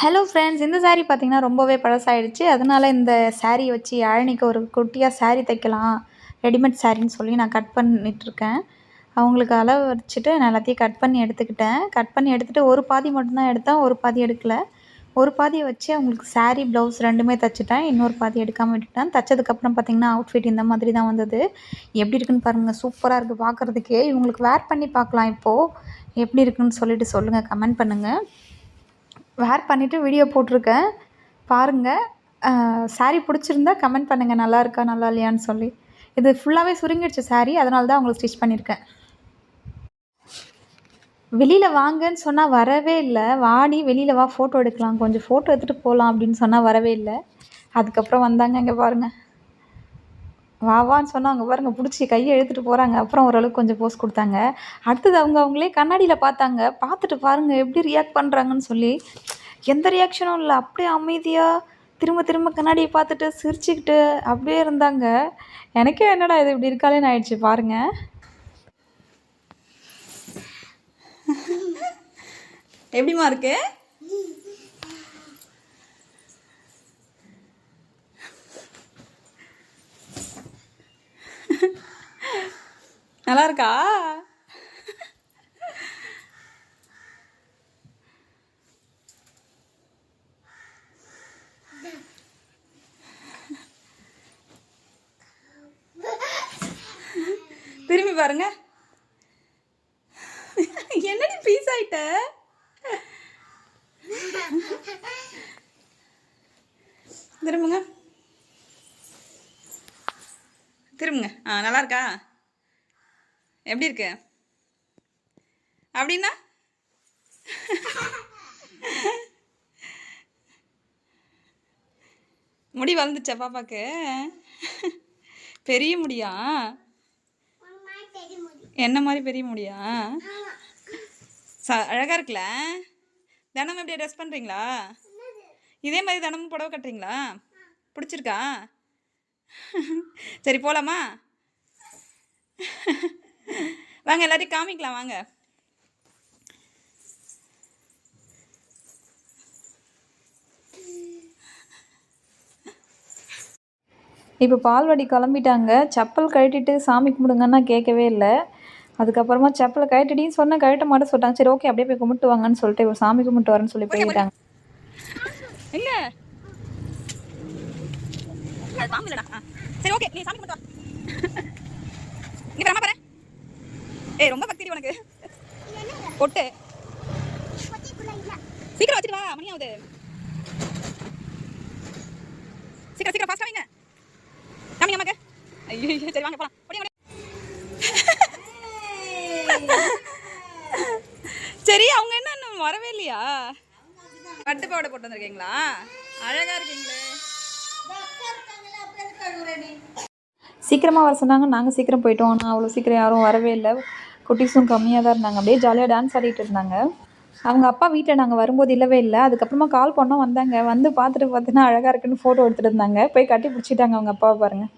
Hello friends இந்த சாரீ பார்த்தீங்கன்னா ரொம்பவே பழசாயிடுச்சு. அதனால இந்த சாரீ வச்சு யாழினிக்கு ஒரு குட்டியாக சாரீ தைக்கலாம். ரெடிமேட் சாரின்னு சொல்லி நான் கட் பண்ணிகிட்ருக்கேன் அவங்களுக்கு அளவு வச்சுட்டு நான் எல்லாத்தையும் கட் பண்ணி எடுத்துக்கிட்டேன். கட் பண்ணி எடுத்துகிட்டு ஒரு பாதி மட்டும்தான் எடுத்தேன் ஒரு பாதி எடுக்கல. ஒரு பாதியை வச்சு அவங்களுக்கு சாரீ ப்ளவுஸ் ரெண்டுமே தைச்சிட்டேன். இன்னொரு பாதி எடுக்காமல் விட்டுட்டேன். தைச்சதுக்கப்புறம் பார்த்தீங்கன்னா அவுட்ஃபிட் இந்த மாதிரி தான் வந்தது. எப்படி இருக்குன்னு பாருங்கள் சூப்பராக இருக்குது பார்க்குறதுக்கே இவங்களுக்கு வேர் பண்ணி பார்க்கலாம் இப்போது எப்படி இருக்குன்னு சொல்லிட்டு சொல்லுங்கள் கமெண்ட் பண்ணுங்கள் வேர் பண்ணிவிட்டு வீடியோ போட்டிருக்கேன். பாருங்கள் saree பிடிச்சிருந்தா கமெண்ட் பண்ணுங்கள் நல்லா இருக்கா நல்லா இல்லையான்னு சொல்லி. இது ஃபுல்லாகவே சுருங்கிடுச்சு saree. அதனால தான் உங்களுக்கு ஸ்டிச் பண்ணியிருக்கேன் வெளியில் வாங்கன்னு சொன்னால் வரவே இல்லை. வாடி வெளியில் வா ஃபோட்டோ எடுக்கலாம். கொஞ்சம் ஃபோட்டோ எடுத்துகிட்டு போகலாம் அப்படின்னு சொன்னால் வரவே இல்லை. அதுக்கப்புறம் வந்தாங்க இங்கே பாருங்கள் வா வான்னு சொன்னாங்க பாருங்க பிடிச்சி கையை இழுத்துட்டு போகிறாங்க அப்புறம் ஓரளவுக்கு கொஞ்சம் போஸ் கொடுத்தாங்க. அடுத்தது அவங்க அவங்களே கண்ணாடியில் பார்த்தாங்க. பார்த்துட்டு பாருங்கள் எப்படி ரியாக்ட் பண்ணுறாங்கன்னு சொல்லி. எந்த ரியாக்ஷனும் இல்லை. அப்படியே அமைதியாக திரும்ப திரும்ப கண்ணாடியை பார்த்துட்டு சிரிச்சுக்கிட்டு அப்படியே இருந்தாங்க. எனக்கே என்னடா இது இப்படி இருக்காளேன்னு ஆயிடுச்சு பாருங்கள் எப்படிமா இருக்கு? நல்லா இருக்கா திரும்பி பாருங்க. என்னடி பீஸ் ஆயிட்ட திரும்புங்க. திரும்புங்க. ஆ நல்லா இருக்கா எப்படி இருக்கு? அப்படின்னா? முடி வளர்ந்துச்சா பாப்பாக்கு? பெரிய முடியா? என்ன மாதிரி பெரிய முடியா? ச அழகாக இருக்குல்ல? தினமும் இப்படியே ட்ரெஸ் பண்ணுறீங்களா இதே மாதிரி தினமும் புடவை கட்டுறீங்களா? பிடிச்சிருக்கா? சரி போகலாமா வாங்க எல்லாத்தையும் காமிக்கலாம் வாங்க. இப்போ பால்வாடி கிளம்பிட்டாங்க. செப்பல் கழட்டிட்டு சாமி கும்பிடுங்கன்னா கேட்கவே இல்லை. அதுக்கப்புறமா செப்பலை கழட்டிடின்னு சொன்ன கழட்ட மாட்ட சொல்லிட்டாங்க. சரி ஓகே அப்படியே போய் கும்பிட்டு வாங்கன்னு சொல்லிட்டு இப்போ சாமி கும்பிட்டு வரேன்னு சொல்லி போயிட்டாங்க. எங்க. சரி ஓகே நீ சாமி கும்பிட்டு வா. இங்க ஏய் ரொம்ப பக்தி உனக்கு. பொட்டு. சீக்கிரம் வச்சிட்டு வா மணி ஆகுது. சீக்கிரம் சீக்கிரம் ஃபாஸ்டா வைங்க. காமிங்க அம்மாக்கு. ஐயோ சரி வாங்க போலாம். ஓடி ஓடி. சரி அவங்க என்ன இன்னும் வரவே இல்லையா? பட்டு பாவடை போட்டு வந்திருக்கீங்களா? அழகா இருக்கீங்களே. சீக்கிரமாக வர சொன்னாங்க. நாங்கள் சீக்கிரம் போயிட்டோம். ஆனால் அவ்வளோ சீக்கிரம் யாரும் வரவே இல்லை. குட்டீஸும் கம்மியாக தான் இருந்தாங்க. அப்படியே ஜாலியாக டான்ஸ் ஆடிட்டு இருந்தாங்க. அவங்க அப்பா வீட்டில் நாங்கள் வரும்போது இல்லவே இல்லை. அதுக்கப்புறமா கால் பண்ணோம் வந்தாங்க. வந்து பார்த்துட்டு பார்த்தீங்கன்னா அழகாக இருக்குன்னு ஃபோட்டோ எடுத்துகிட்டு இருந்தாங்க. போய் கட்டி பிடிச்சிட்டாங்க அவங்க அப்பாவை பாருங்கள்